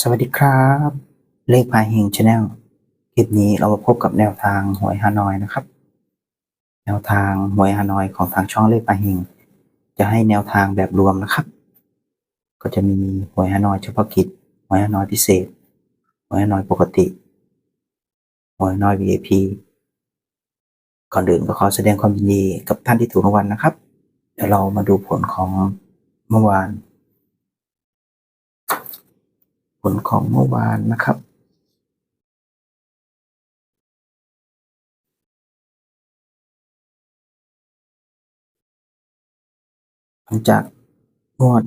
สวัสดีครับ เลขพายเฮงชาแนลคลิปนี้เรามาพบกับแนวทางหวยฮานอยนะครับ แนวทางหวยฮานอยของทางช่องเลขพายเฮงจะให้แนวทางแบบรวมนะครับ ก็จะมีหวยฮานอยเฉพาะกิจหวยฮานอยพิเศษหวยฮานอยปกติหวยฮานอย VIP ก่อนอื่นก็ขอแสดงความยินดีกับท่านที่ถูกรางวัลนะครับเดี๋ยวเรามาดูผลของเมื่อวาน ผ ลของเมื่อวานนะครับ หลังจากงวด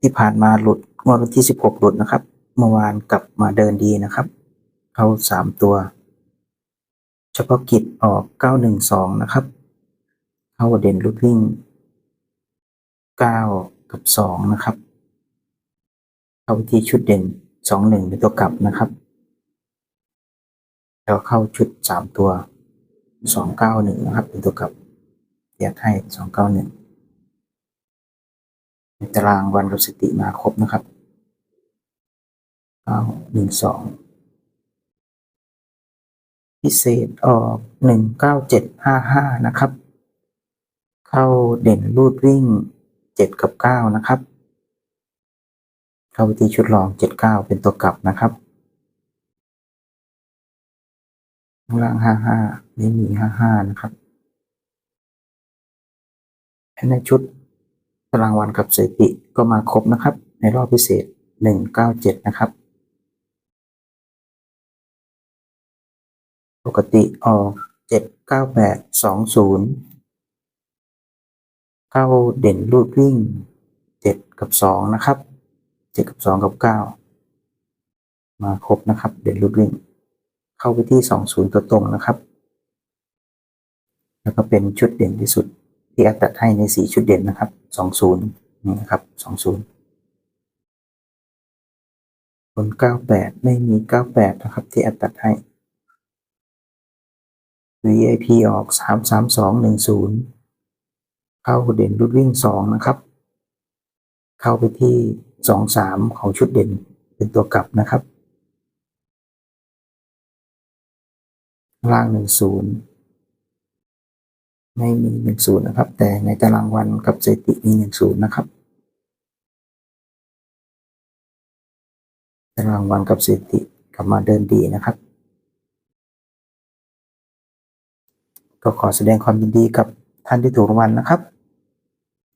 ที่ผ่านมาหลุดงวดวันที่ 16 หลุดนะครับ เมื่อวานกลับมาเดินดีนะครับ เข้า 3 ตัว เฉพาะกิจออก 912 นะครับ เข้าเด่นลุดวิ่ง 9 กับ 2 นะครับ เข้าที่ชุดเด่น 21เป็นตัวกลับนะครับ แล้วเข้าชุด3ตัว291นะครับ เป็นตัวกลับแยกให้291ในตารางวันกับสถิติมาครบนะครับเก้าหนึ่งสองพิเศษออกหนึ่งเก้าเจ็ดห้าห้านะครับ เข้าเด่นรูดวิ่งเจ็ดกับเก้านะครับ เข้าไปที่ชุดรองเจ็ดเป็นตัวกลับนะครับข้างล่างห้าห้าไม่มีห้าห้านะครับในชุดตารางวันกับสถิติก็มาครบนะครับ ในรอบพิเศษ 197 นะครับ ปกติออก 798 20เข้าเด่นรูดวิ่ง 7 กับ 2 นะครับ 7กับ2กับ9มาครบนะครับ เด่นรูดวิ่ง เข้าไปที่20ตัวตรงนะครับ แล้วก็เป็นชุดเด่นที่สุดที่แอดตัดให้ในสี่ชุดเด่นนะครับสองศูนย์นะครับสองศูนย์บนเก้าแปดไม่มีเก้าแปดนะครับ ที่แอดตัดให้ VIP ออกสามสามสองหนึ่งศูนย์เข้าเด่นรุดวิ่งสองนะครับ เข้าไปที่ สองสามของชุดเด่นเป็นตัวกลับนะครับ ล่างหนึ่งศูนย์ไม่มีหนึ่งศูนย์นะครับ แต่ในตารางวันกับสถิติมีหนึ่งศูนย์นะครับ ตารางวันกับสถิติกลับมาเดินดีนะครับ ก็ขอแสดงความยินดีกับท่านที่ถูกรางวัลนะครับ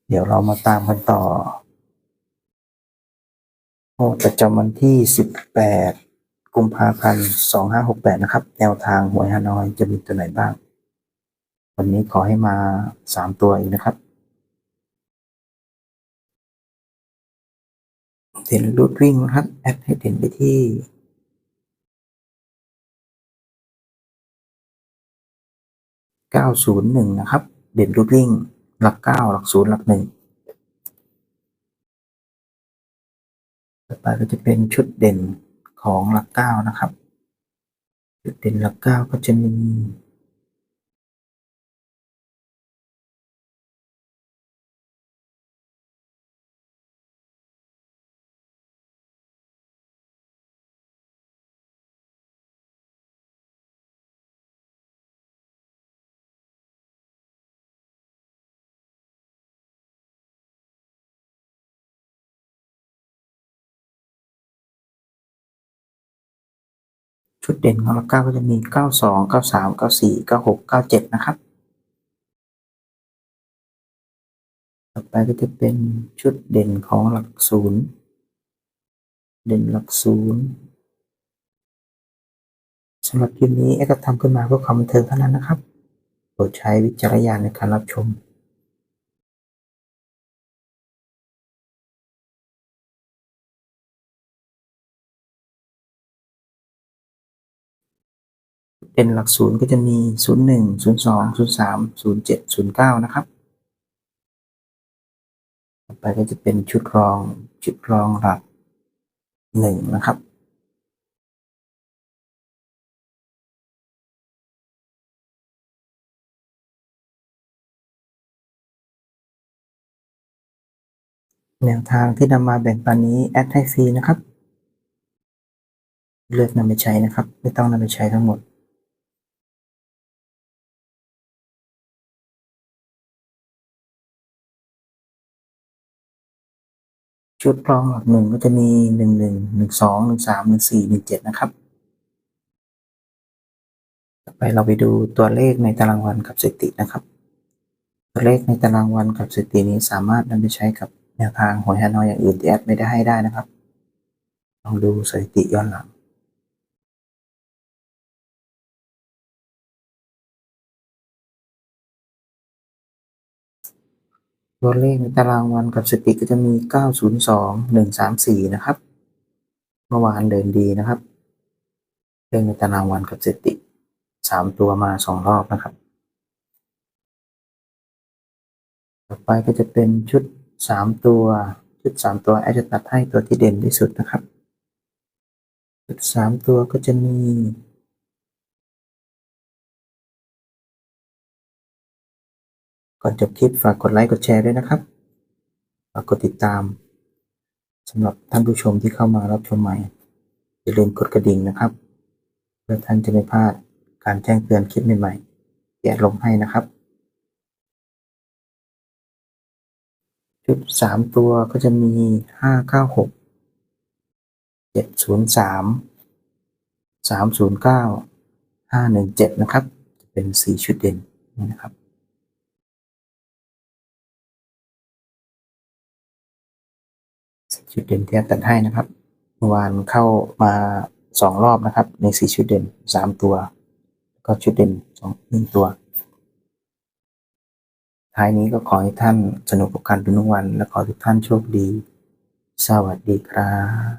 เดี๋ยวเรามาตามกันต่อ งวดประจำวันที่ 18 กุมภาพันธ์ 2568 นะครับ แนวทางหวยฮานอยจะมีตัวไหนบ้าง วันนี้ขอให้มาสามตัวอีกนะครับ เด่นรูดวิ่งนะครับ แอดให้เด่นไปที่ 901 นะครับ เด่นรูดวิ่ง หลัก 9 หลัก 0 หลัก 1 ต่อไปก็จะเป็นชุดเด่นของหลักเก้านะครับชุดเด่นหลักเก้าก็จะมี ชุดเด่นของหลัก9ก็จะมี 92 93 94 96 97 นะครับ ต่อไปก็จะเป็นชุดเด่นของหลักศูนย์ เด่นหลักศูนย์สำหรับคลิปนี้แอดก็ทำขึ้นมาเพื่อความบันเทิงเท่านั้นนะครับ โปรดใช้วิจารณญาณในการรับชม เป็นหลักศูนย์ก็จะมี 01 02 03 07 09 นะครับ ต่อไปก็จะเป็นชุดรองชุดรองหลักหนึ่งนะครับ แนวทางที่นำมาแบ่งปันนี้ แอดให้ฟรีนะครับ เลือกนำไปใช้นะครับ ไม่ต้องนำไปใช้ทั้งหมด ชุดรองหลักหนึ่งก็จะมีหนึ่งหนึ่งหนึ่งสองหนึ่งสามหนึ่งสี่หนึ่งเจ็ดนะครับ ต่อไปเราไปดูตัวเลขในตารางวันกับสถิตินะครับ ตัวเลขในตารางวันกับสถิตินี้สามารถนำไปใช้กับแนวทางหวยฮานอยอย่างอื่นที่แอดไม่ได้ให้ได้นะครับลองดูสถิติย้อนหลัง ตัวเลขในตารางวันกับสติก็จะมี 902 134 นะครับ เมื่อวานเดินดีนะครับ เลขในตารางวันกับสติสามตัวมาสองรอบนะครับ ต่อไปก็จะเป็นชุดสามตัว ชุดสามตัวแอจะตัดให้ตัวที่เด่นที่สุดนะครับ ชุดสามตัวก็จะมี ก่อนจบคลิปฝากกดไลค์กดแชร์ด้วยนะครับ ฝากกดติดตามสำหรับท่านผู้ชมที่เข้ามารับชมใหม่ อย่าลืมกดกระดิ่งนะครับ เพื่อท่านจะไม่พลาดการแจ้งเตือนคลิปใหม่ๆที่แอดลงให้นะครับ ชุดสามตัวก็จะมีห้าเก้าหกเจ็ดศูนย์สามสามศูนย์เก้าห้าหนึ่งเจ็ดนะครับ จะเป็นสี่ชุดเด่นนะครับ ชุดเด่นที่แอดตัดให้นะครับเมื่อวานเข้ามาสองรอบนะครับ ในสี่ชุดเด่นสามตัว ก็ชุดเด่นสองหนึ่งตัวท้ายนี้ก็ขอให้ท่านสนุกกับการดูทุกวัน และขอให้ทุกท่านโชคดี สวัสดีครับ